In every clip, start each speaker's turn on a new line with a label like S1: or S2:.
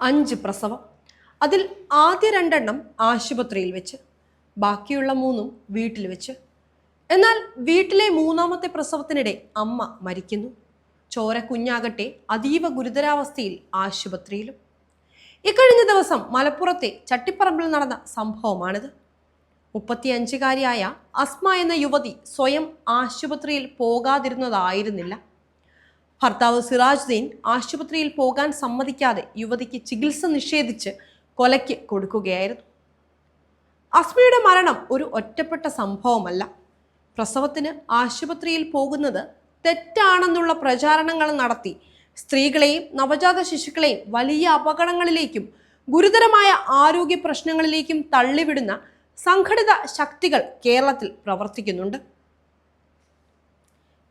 S1: അഞ്ച് പ്രസവം. അതിൽ ആദ്യ രണ്ടെണ്ണം ആശുപത്രിയിൽ വെച്ച് ബാക്കിയുള്ള മൂന്നും വീട്ടിൽ വെച്ച്. എന്നാൽ വീട്ടിലെ മൂന്നാമത്തെ പ്രസവത്തിനിടെ അമ്മ മരിക്കുന്നു. ചോര കുഞ്ഞാകട്ടെ അതീവ ഗുരുതരാവസ്ഥയിൽ ആശുപത്രിയിലും. ഇക്കഴിഞ്ഞ ദിവസം മലപ്പുറത്തെ ചട്ടിപ്പറമ്പിൽ നടന്ന സംഭവമാണിത്. മുപ്പത്തിയഞ്ചുകാരിയായ അസ്മ എന്ന യുവതി സ്വയം ആശുപത്രിയിൽ പോകാതിരുന്നതായിരുന്നില്ല. ഭർത്താവ് സിറാജുദ്ദീൻ ആശുപത്രിയിൽ പോകാൻ സമ്മതിക്കാതെ യുവതിക്ക് ചികിത്സ നിഷേധിച്ച് കൊലയ്ക്ക് കൊടുക്കുകയായിരുന്നു. അസ്മയുടെ മരണം ഒരു ഒറ്റപ്പെട്ട സംഭവമല്ല. പ്രസവത്തിന് ആശുപത്രിയിൽ പോകുന്നത് തെറ്റാണെന്നുള്ള പ്രചാരണങ്ങൾ നടത്തി സ്ത്രീകളെയും നവജാത ശിശുക്കളെയും വലിയ അപകടങ്ങളിലേക്കും ഗുരുതരമായ ആരോഗ്യ പ്രശ്നങ്ങളിലേക്കും തള്ളിവിടുന്ന സംഘടിത ശക്തികൾ കേരളത്തിൽ പ്രവർത്തിക്കുന്നുണ്ട്.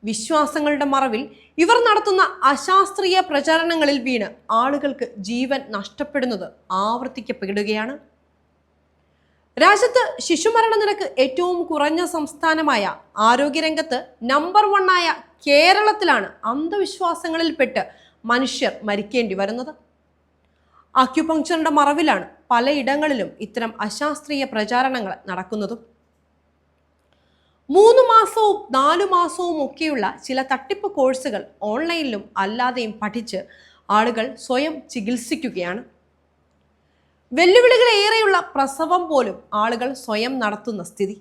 S1: വിശ്വാസങ്ങളുടെ മറവിൽ ഇവർ നടത്തുന്ന അശാസ്ത്രീയ പ്രചാരണങ്ങളിൽ വീണ് ആളുകൾക്ക് ജീവൻ നഷ്ടപ്പെടുന്നത് ആവർത്തിക്കപ്പെടുകയാണ്. രാജ്യത്ത് ശിശുമരണ നിരക്ക് ഏറ്റവും കുറഞ്ഞ സംസ്ഥാനമായ ആരോഗ്യരംഗത്ത് നമ്പർ വണ്ണായ കേരളത്തിലാണ് അന്ധവിശ്വാസങ്ങളിൽപ്പെട്ട് മനുഷ്യർ മരിക്കേണ്ടി വരുന്നത്. അക്യുപങ്ക്ചറിന്റെ മറവിലാണ് പലയിടങ്ങളിലും ഇത്തരം അശാസ്ത്രീയ പ്രചാരണങ്ങൾ നടക്കുന്നതും. മൂന്ന് മാസവും നാലു മാസവും ഒക്കെയുള്ള ചില തട്ടിപ്പ് കോഴ്സുകൾ ഓൺലൈനിലും അല്ലാതെയും പഠിച്ച് ആളുകൾ സ്വയം ചികിത്സിക്കുകയാണ്. വെല്ലുവിളികളേറെയുള്ള പ്രസവം പോലും ആളുകൾ സ്വയം നടത്തുന്ന സ്ഥിതി.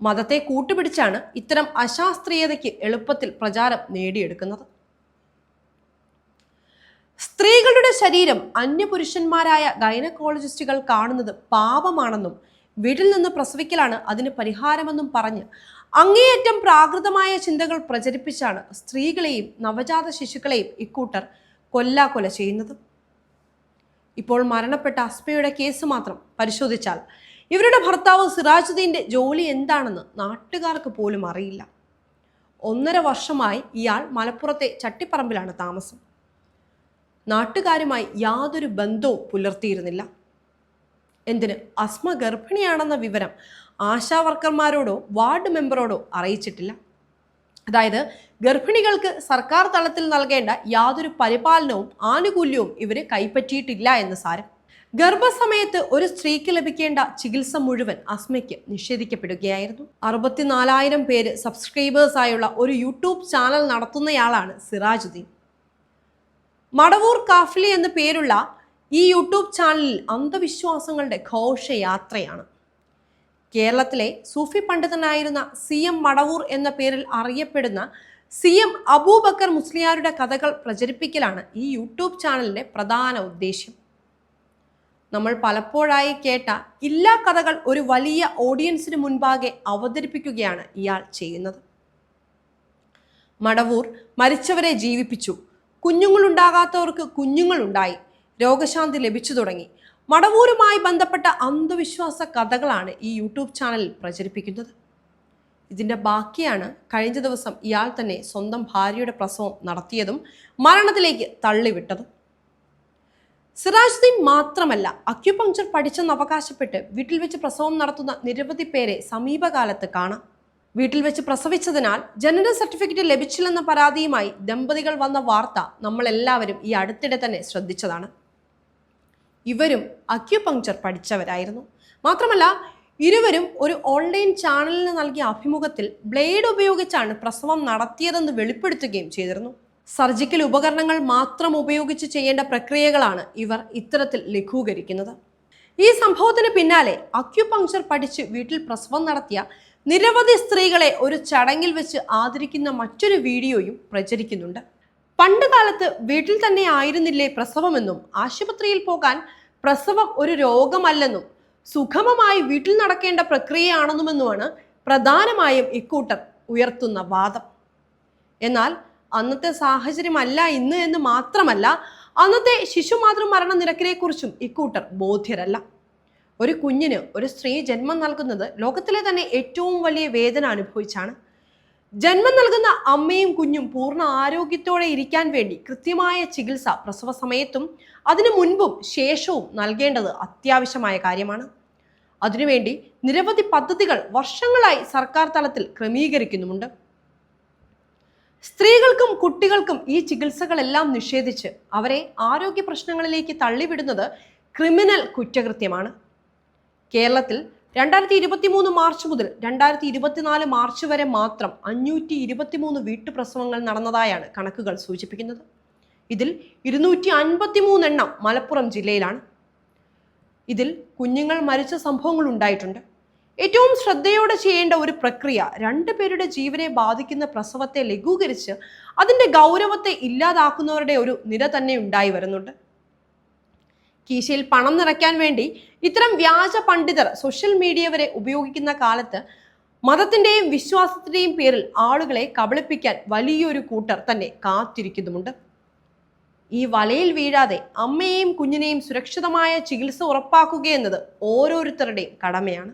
S1: മതത്തെ കൂട്ടുപിടിച്ചാണ് ഇത്തരം അശാസ്ത്രീയതയ്ക്ക് എളുപ്പത്തിൽ പ്രചാരം നേടിയെടുക്കുന്നത്. സ്ത്രീകളുടെ ശരീരം അന്യപുരുഷന്മാരായ ഗൈനക്കോളജിസ്റ്റുകൾ കാണുന്നത് പാപമാണെന്നും വീട്ടിൽ നിന്ന് പ്രസവിക്കലാണ് അതിന് പരിഹാരമെന്നും പറഞ്ഞ് അങ്ങേയറ്റം പ്രാകൃതമായ ചിന്തകൾ പ്രചരിപ്പിച്ചാണ് സ്ത്രീകളെയും നവജാത ശിശുക്കളെയും ഇക്കൂട്ടർ കൊല്ലാക്കൊല ചെയ്യുന്നത്. ഇപ്പോൾ മരണപ്പെട്ട അസ്മയുടെ കേസ് മാത്രം പരിശോധിച്ചാൽ ഇവരുടെ ഭർത്താവ് സിറാജുദ്ദീന്റെ ജോലി എന്താണെന്ന് നാട്ടുകാർക്ക് പോലും അറിയില്ല. ഒന്നര വർഷമായി ഇയാൾ മലപ്പുറത്തെ ചട്ടിപ്പറമ്പിലാണ് താമസം. നാട്ടുകാരുമായി യാതൊരു ബന്ധവും പുലർത്തിയിരുന്നില്ല. എന്തിന്? അസ്മ ഗർഭിണിയാണെന്ന വിവരം ആശാ വർക്കർമാരോടോ വാർഡ് മെമ്പറോടോ അറിയിച്ചിട്ടില്ല. അതായത് ഗർഭിണികൾക്ക് സർക്കാർ തലത്തിൽ നൽകേണ്ട യാതൊരു പരിപാലനവും ആനുകൂല്യവും ഇവർ കൈപ്പറ്റിയിട്ടില്ല എന്ന് സാരം. ഗർഭസമയത്ത് ഒരു സ്ത്രീക്ക് ലഭിക്കേണ്ട ചികിത്സ മുഴുവൻ അസ്മയ്ക്ക് നിഷേധിക്കപ്പെടുകയായിരുന്നു. അറുപത്തിനാലായിരം പേര് സബ്സ്ക്രൈബേഴ്സായുള്ള ഒരു യൂട്യൂബ് ചാനൽ നടത്തുന്നയാളാണ് സിറാജുദ്ദീൻ. മടവൂർ കാഫ്ലി എന്ന പേരുള്ള ഈ യൂട്യൂബ് ചാനലിൽ അന്ധവിശ്വാസങ്ങളുടെ ഘോഷയാത്രയാണ്. കേരളത്തിലെ സൂഫി പണ്ഡിതനായിരുന്ന സി എം മടവൂർ എന്ന പേരിൽ അറിയപ്പെടുന്ന സി എം അബൂബക്കർ മുസ്ലിയാരുടെ കഥകൾ പ്രചരിപ്പിക്കലാണ് ഈ യൂട്യൂബ് ചാനലിന്റെ പ്രധാന ഉദ്ദേശ്യം. നമ്മൾ പലപ്പോഴായി കേട്ട എല്ലാ കഥകൾ ഒരു വലിയ ഓഡിയൻസിന് മുൻപാകെ അവതരിപ്പിക്കുകയാണ് ഇയാൾ ചെയ്യുന്നത്. മടവൂർ മരിച്ചവരെ ജീവിപ്പിച്ചു. കുഞ്ഞുങ്ങളുണ്ടാകാത്തവർക്ക് കുഞ്ഞുങ്ങളുണ്ടായി. രോഗശാന്തി ലഭിച്ചു തുടങ്ങി. മടവൂരുമായി ബന്ധപ്പെട്ട അന്ധവിശ്വാസ കഥകളാണ് ഈ യൂട്യൂബ് ചാനലിൽ പ്രചരിപ്പിക്കുന്നത്. ഇതിന്റെ ബാക്കിയാണ് കഴിഞ്ഞ ദിവസം ഇയാൾ തന്നെ സ്വന്തം ഭാര്യയുടെ പ്രസവം നടത്തിയതും മരണത്തിലേക്ക് തള്ളിവിട്ടതും. സിറാജുദ്ദീൻ മാത്രമല്ല അക്യുപങ്ചർ പഠിച്ചെന്ന് അവകാശപ്പെട്ട് വീട്ടിൽ വെച്ച് പ്രസവം നടത്തുന്ന നിരവധി പേരെ സമീപകാലത്ത് കാണാം. വീട്ടിൽ വെച്ച് പ്രസവിച്ചതിനാൽ ജനന സർട്ടിഫിക്കറ്റ് ലഭിച്ചില്ലെന്ന പരാതിയുമായി ദമ്പതികൾ വന്ന വാർത്ത നമ്മളെല്ലാവരും ഈ അടുത്തിടെ തന്നെ ശ്രദ്ധിച്ചതാണ്. ഇവരും അക്യുപങ്ചർ പഠിച്ചവരായിരുന്നു. മാത്രമല്ല ഇരുവരും ഒരു ഓൺലൈൻ ചാനലിന് നൽകിയ അഭിമുഖത്തിൽ ബ്ലേഡ് ഉപയോഗിച്ചാണ് പ്രസവം നടത്തിയതെന്ന് വെളിപ്പെടുത്തുകയും ചെയ്തിരുന്നു. സർജിക്കൽ ഉപകരണങ്ങൾ മാത്രം ഉപയോഗിച്ച് ചെയ്യേണ്ട പ്രക്രിയകളാണ് ഇവർ ഇത്തരത്തിൽ ലഘൂകരിക്കുന്നത്. ഈ സംഭവത്തിന് പിന്നാലെ അക്യുപങ്ചർ പഠിച്ച് വീട്ടിൽ പ്രസവം നടത്തിയ നിരവധി സ്ത്രീകളെ ഒരു ചടങ്ങിൽ വെച്ച് ആദരിക്കുന്ന മറ്റൊരു വീഡിയോയും പ്രചരിക്കുന്നുണ്ട്. പണ്ട് കാലത്ത് വീട്ടിൽ തന്നെ ആയിരുന്നില്ലേ പ്രസവമെന്നും ആശുപത്രിയിൽ പോകാൻ പ്രസവം ഒരു രോഗമല്ലെന്നും സുഗമമായി വീട്ടിൽ നടക്കേണ്ട പ്രക്രിയയാണെന്നുമെന്നുമാണ് പ്രധാനമായും ഇക്കൂട്ടർ ഉയർത്തുന്ന വാദം. എന്നാൽ അന്നത്തെ സാഹചര്യമല്ല ഇന്ന് എന്ന് മാത്രമല്ല അന്നത്തെ ശിശുമാതൃ മരണ നിരക്കിനെക്കുറിച്ചും ഇക്കൂട്ടർ ബോധ്യരല്ല. ഒരു കുഞ്ഞിന് ഒരു സ്ത്രീ ജന്മം നൽകുന്നത് ലോകത്തിലെ തന്നെ ഏറ്റവും വലിയ വേദന അനുഭവിച്ചാണ്. ജന്മം നൽകുന്ന അമ്മയും കുഞ്ഞും പൂർണ ആരോഗ്യത്തോടെ ഇരിക്കാൻ വേണ്ടി കൃത്യമായ ചികിത്സ പ്രസവ സമയത്തും അതിനു മുൻപും ശേഷവും നൽകേണ്ടത് അത്യാവശ്യമായ കാര്യമാണ്. അതിനുവേണ്ടി നിരവധി പദ്ധതികൾ വർഷങ്ങളായി സർക്കാർ തലത്തിൽ ക്രമീകരിക്കുന്നുമുണ്ട്. സ്ത്രീകൾക്കും കുട്ടികൾക്കും ഈ ചികിത്സകളെല്ലാം നിഷേധിച്ച് അവരെ ആരോഗ്യ പ്രശ്നങ്ങളിലേക്ക് തള്ളിവിടുന്നത് ക്രിമിനൽ കുറ്റകൃത്യമാണ്. കേരളത്തിൽ രണ്ടായിരത്തി ഇരുപത്തി മൂന്ന് മാർച്ച് മുതൽ രണ്ടായിരത്തി ഇരുപത്തിനാല് മാർച്ച് വരെ മാത്രം അഞ്ഞൂറ്റി ഇരുപത്തിമൂന്ന് വീട്ടുപ്രസവങ്ങൾ നടന്നതായാണ് കണക്കുകൾ സൂചിപ്പിക്കുന്നത്. ഇതിൽ ഇരുന്നൂറ്റി അൻപത്തി എണ്ണം മലപ്പുറം ജില്ലയിലാണ്. ഇതിൽ കുഞ്ഞുങ്ങൾ മരിച്ച സംഭവങ്ങൾ ഉണ്ടായിട്ടുണ്ട്. ഏറ്റവും ശ്രദ്ധയോടെ ചെയ്യേണ്ട ഒരു പ്രക്രിയ രണ്ടു പേരുടെ ജീവനെ ബാധിക്കുന്ന പ്രസവത്തെ ലഘൂകരിച്ച് അതിന്റെ ഗൗരവത്തെ ഇല്ലാതാക്കുന്നവരുടെ ഒരു നിര തന്നെ ഉണ്ടായി വരുന്നുണ്ട്. കീശയിൽ പണം നിറയ്ക്കാൻ വേണ്ടി ഇത്തരം വ്യാജ പണ്ഡിതർ സോഷ്യൽ മീഡിയ വരെ ഉപയോഗിക്കുന്ന കാലത്ത് മതത്തിന്റെയും വിശ്വാസത്തിന്റെയും പേരിൽ ആളുകളെ കബളിപ്പിക്കാൻ വലിയൊരു കൂട്ടർ തന്നെ കാത്തിരിക്കുന്നുമുണ്ട്. ഈ വലയിൽ വീഴാതെ അമ്മയെയും കുഞ്ഞിനെയും സുരക്ഷിതമായ ചികിത്സ ഉറപ്പാക്കുകയെന്നത് ഓരോരുത്തരുടെയും കടമയാണ്.